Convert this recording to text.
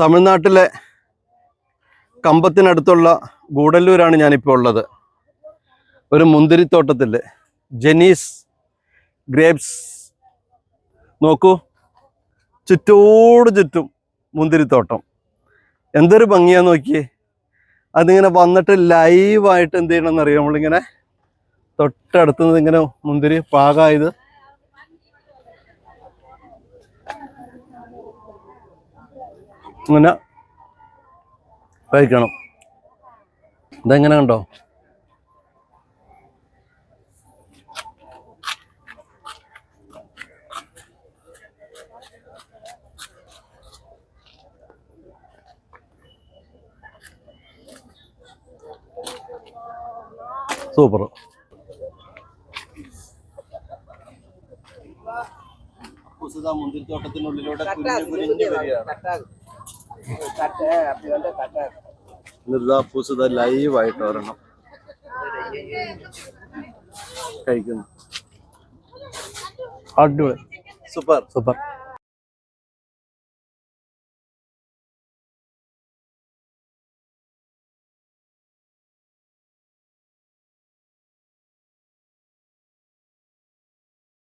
തമിഴ്നാട്ടിലെ കമ്പത്തിനടുത്തുള്ള ഗൂഡല്ലൂരാണ് ഞാനിപ്പോൾ ഉള്ളത്. ഒരു മുന്തിരിത്തോട്ടത്തിൽ ജെനീസ് ഗ്രേപ്സ്. നോക്കൂ. ചുറ്റോട് ചുറ്റും മുന്തിരിത്തോട്ടം. എന്തൊരു ഭംഗിയാ നോക്കിയേ. അതിങ്ങനെ വന്നിട്ട് ലൈവായിട്ട് എന്ത് ചെയ്യണമെന്ന് അറിയാം? നമ്മളിങ്ങനെ തൊട്ടടുത്ത് നിന്ന് ഇങ്ങനെ മുന്തിരി പാകമായത് ഇങ്ങനെ കഴിക്കണം. ഇതെങ്ങനെ കണ്ടോ? സൂപ്പർ. മുന്തിരിത്തോട്ടത്തിനുള്ളിലൂടെ നിർദാപ്പൂസത ലൈവായിട്ട് ഒരെണ്ണം. കഴിക്കുന്നു. അടിപൊളി. സൂപ്പർ. സൂപ്പർ.